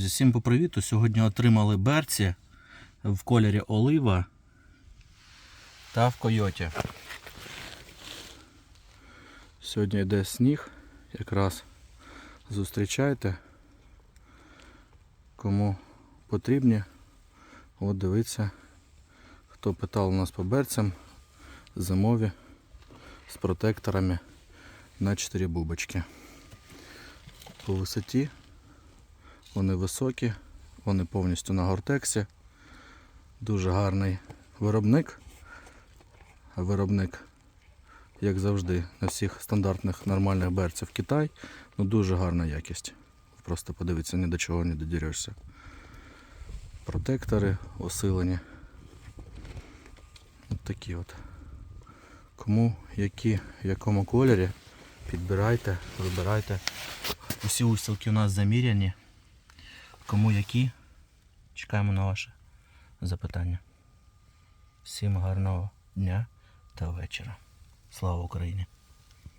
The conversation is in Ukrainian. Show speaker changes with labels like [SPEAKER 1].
[SPEAKER 1] Всім по привіту. Сьогодні отримали берці в кольорі олива та в койоті. Сьогодні йде сніг, якраз зустрічайте. Кому потрібні, от дивіться, хто питав у нас по берцям, зимові з протекторами на 4 бубочки. По висоті вони високі, вони повністю на гортексі. Дуже гарний виробник. Виробник, як завжди, на всіх стандартних нормальних берців Китай. Ну дуже гарна якість. Просто подивіться, ні до чого не додірешся. Протектори осилені. От такі от. Кому які, в якому кольорі, підбирайте, вибирайте. Усі устілки у нас заміряні. Кому які? Чекаємо на ваше запитання. Всім гарного дня та вечора. Слава Україні!